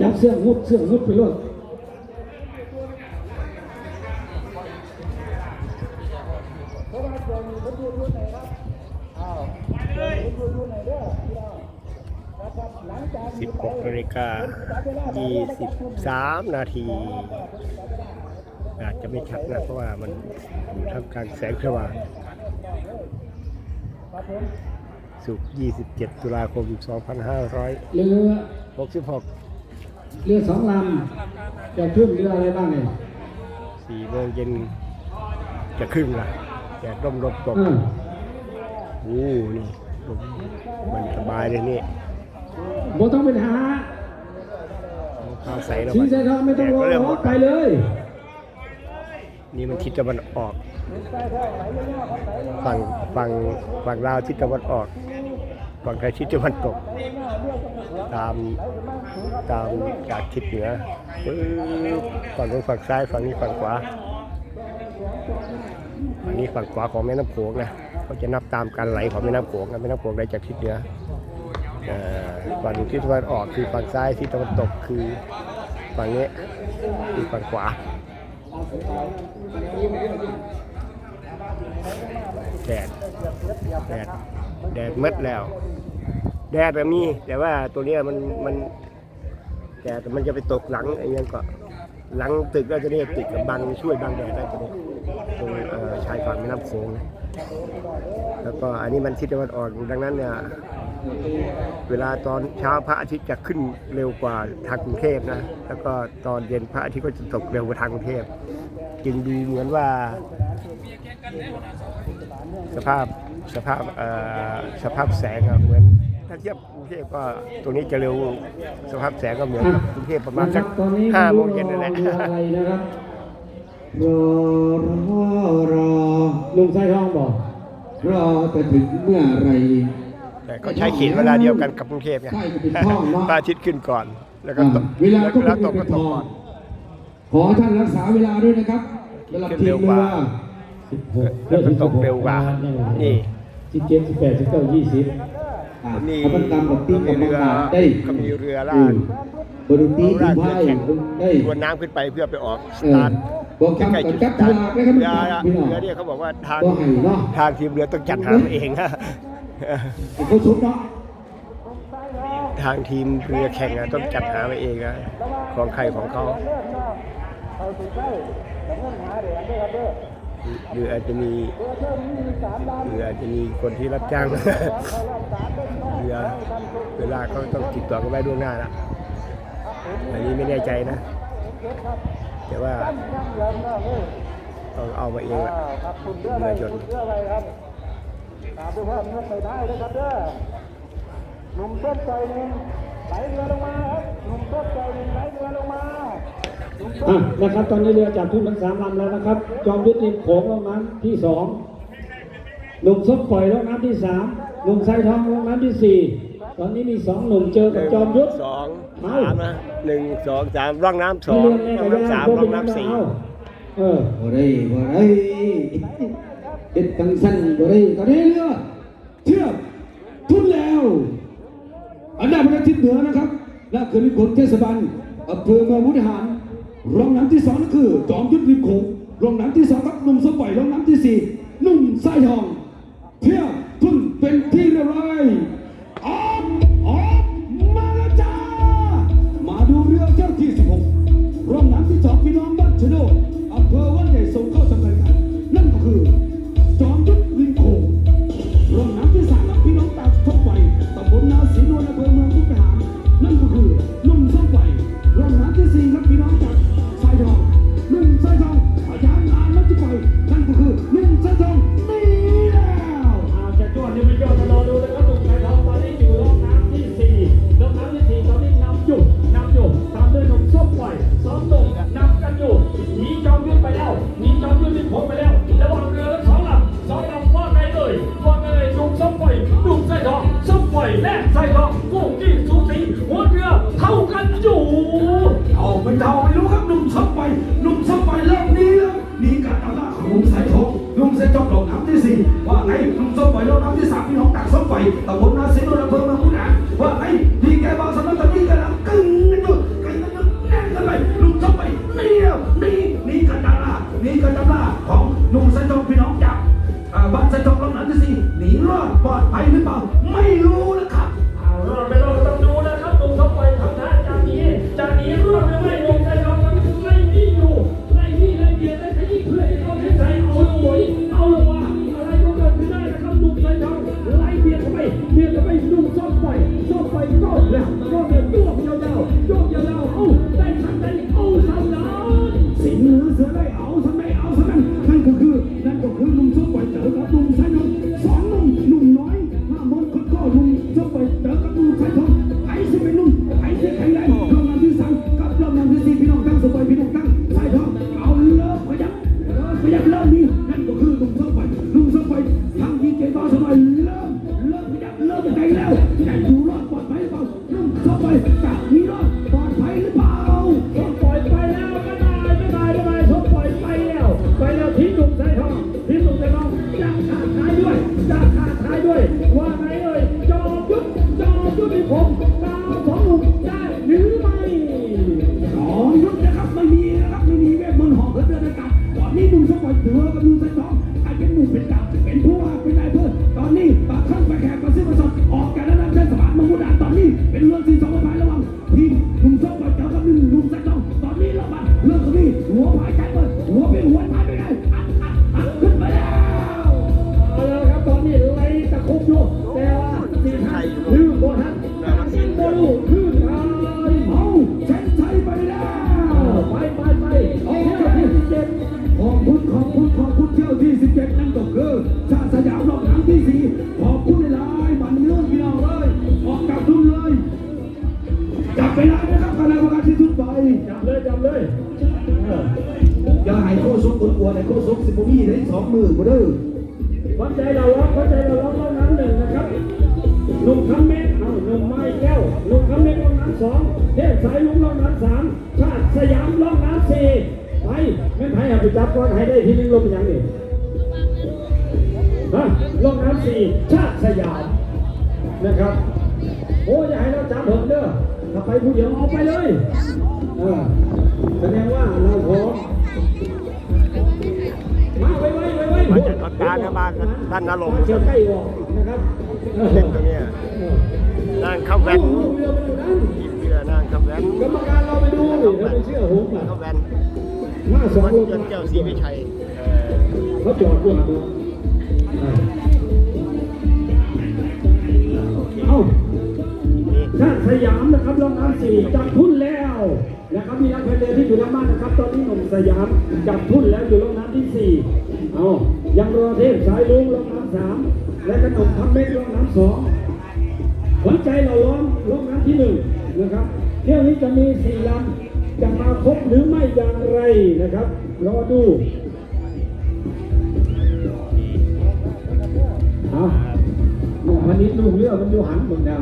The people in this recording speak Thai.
จับเสื้อหุดเสื้อหุดไปเลยสิบหกนาฬิกายี่สิบสามนาที อาจจะไม่ชัดนะเพราะว่ามันอยู่ท่ามกลางแสงสว่างสุกร์27 ตุลาคม 2566เรือเรือสองลำจะขึ้นเรืออะไรบ้างเนี่ย4โมงเย็นจะครึ่งละแต่ร่มรบตกเออโอ้นี่ลมมันสบายเลยนี่บ่ต้องไปหาข้าวใสแล้วสีใส่ทองไม่ต้องรอแดดก็เริ่มหมดไปเลย นี่มันทิศตะวันออก ฝั่งฝั่งฝั่งลาวทิศตะวันออก ฝั่งไทยทิศตะวันตก ตามตามจากทิศเหนือปึ๊บฝั่งนู้นฝั่งซ้ายฝั่งนี้ฝั่งขวาฝั่งนี้ฝั่งขวาของแม่น้ำโขงนะเขาจะนับตามการไหลของแม่น้ำโขงนะแม่น้ำโขงไหลจากทิศเหนือฝั่งทิศตะวันออกคือฝั่งซ้ายทิศตะวันตกคือฝั่งนี้คือฝั่งขวาแดดแดดแดดมืดแล้ว แดดมีแต่ว่าตัวเนี้ยมันมันแดดมันจะไปตกหลังไอ้ยังก็หลังตึกก็จะเรียตึกกับบังช่วยบังแดดได้ตรงตรงชายฝั่งแม่น้ำโขงแล้วก็อันนี้มันทิศตะวันออกดังนั้นเนี่ยเวลาตอนเช้าพระอาทิตย์จะขึ้นเร็วกว่าทางกรุงเทพนะ แล้วก็ตอนเย็นพระอาทิตย์ก็จะตกเร็วกว่าทางกรุงเทพจึงดูเหมือนว่า สภาพสภาพเอ่อสภาพแสงเหมือน ถ้าเทียบกรุงเทพก็ตรงนี้จะเร็วสภาพแสงก็เหมือนกับกรุงเทพประมาณนะคสัรักบตอนนี้ห้าโมงเย็นนั่นแหละเรืออะไรนะครับรอรอรอลุงใส่ทองบอกรอจะถึงเมื่อไหรแต่ก็ใช้ขีดเวลาเดียวกันกับกรุงเทพไงใช่ก็เป็นท่อเนาะพระอาทิตย์ขึ้นก่อน แล้วก็ตกเวลาก็แล้วเป็นตกเป็ก็นตทกอก่อนขอท่านรักษาเวลาด้วยนะครับสำหรับทีมเรือสิบหกแล้วก็ตกเร็วกว่านี่สิบเจ็ดสิบแปดสิบเก้ายี่สิบ อ่านี่เขาเป็นตามกับตีกับบังอาจได้ก็มีเรือลากบริตีเอาถึลางกไพ่เรือแข่งได้ทวนน้ำขึ้นไปเพื่อไปออกสเออตาร์ทบอกใกล้คำๆกัจุบดจับสฉตาร์ทลากนะครับเรือพี่น้องเรือเนี่ยเขาบอกว่าทางก็ให้เนาะทางทีมเรือต้องจัดหามาเองนะเขาชุบเนาะทางทีมเรือแข่งอะต้องจัดหามาเองนะของใครของเขา หรืออาจจะมีหรืออาจจะมีคนที่รับจ้างเรือเวลาเขาต้องติดต่อกันไว้ล่วงหน้านะอันนี้ไม่แน่ใจนะ แต่ว่าต้องเอามาเองแหละเรือยนต์ตามด้วยว่ามันไปได้นะครับเด้อหนุ่มต้นใจหนึ่งไหลเรือลงมาครับหนุ่มต้นใจหนึ่งไหลเรือลงมา อะนะครับตอนนี้เรือจับทุ่นทั้งสามลำแล้วนะครับ จอมยุทธริมโขงลงน้ำที่สองหนุ่มซบปล่อยลงน้ำที่สามหนุ่มไซทองลงน้ำที่สี่ตอนนี้มีสองหนุ่มเจอกับจอมยุทธสองสามนะหนึ่งสองสามร่องน้ำสองที่ร่เรือองแม่น้ำสามกับร่องย่าน้ำสี่เอาเออบ่ได้บ่ได้เด็ดกังสั้นบ่ได้ตอนนี้เรือเทียบทุนแล้วอันดับแรกทิศเหนือนะครับและคือนิคมเทศบาลอำเภอเมืองมุกดาหาร รองน้ำที่สองนั่นคือจอมยุทธริมโขงรองน้ำที่สองครับหนุ่มสปล่อยรองน้ำที่สี่หนุ่มสายทองเทียบทุนเป็นที่เรียบร้อย เดาไม่รู้ครับหนุ่มช็อกไปหนุ่มช็อกไปเริ่มนี้แล้วมีการตามล่าของลุงสายทองหนุ่มสายทองลงน้ำที่สี่ว่าไงหนุ่ช็อกไปรอบน้ำที่สามพี่น้องตักสมบักไปตำบนนาสิโนนอำเบิดมาองพุทธาว่าไงดีแกบอกสำนักตอนนี้กำลังกึ่งกันอยู่กันกันแน่นกันไปลุงช็อกไปเนี่ยนี่นี่การตามล่านี่การตามล่าของหนุ่มสายทองพี่น้องจับบ้านสายทององน้ำที่สี่หนีรอดปลอดภัย ท้ โคชกสิบมีได้สองมือก็เด้อวัดใจเราล็อกวัดใจเราล็อกรอบนั้นหนึ่งนะครับหนุ่มคำเม็ดเอาหนุ่มไม้แก้วหนุ่มคำเม็ดรอบนั้นสองเทพสายลุงรอบนั้นสามชาติสยามรอบนั้นสี่ไปไม่ไทยเอาไปจับก่อนให้ได้ที่นึงลงย่างนี้ฮะรอบนั้นสี่ชาติสยามนะครับโอ้ยอย่าให้เราจับเหินเด้อถ้าไปผู้เดียวเอาไปเลยเออแสดงว่าเราพร้อม มาไว้ไว้ไว้ไว้มาจากกลางบ้านบ้านนาลมเชียวใกล้ออกนะครับเออเล่นตรงเนี้ยนั่งเข้าแว่นเอาเรือไปอยู่นั้นยิบเรือนั่งเข้าแว่นกรรมการเราไปดูดิถ้าไม่เชื่อผมอะเข้าแว่นมาสองมันลงจนเจ้าศรีวิชัยเอ่อเขาจอดด้วยดูอ่าโอเคเอ้านี่ชาติสยามนะครับรองน้ำสี่จับทุนแล้ว นะครับมีนักเพลงที่อยู่ด้านบ้านนะครับ ตอนนี้หนุ่มสยามจับทุ่นแล้วอยู่รองน้ำที่สี่เอายังรอเทพสายลุงรองน้ำสามและกระหน่มทำเม็ดรองน้ำสองหัวใจเราล้อมรองน้ำที่หนึ่งนะครับ เที่ยวนี้จะมีสี่ลำจะมาครบหรือไม่อย่างไรนะครับรอดูเอาวันนี้ลูกเรือมันอยู่หันหมดแล้ว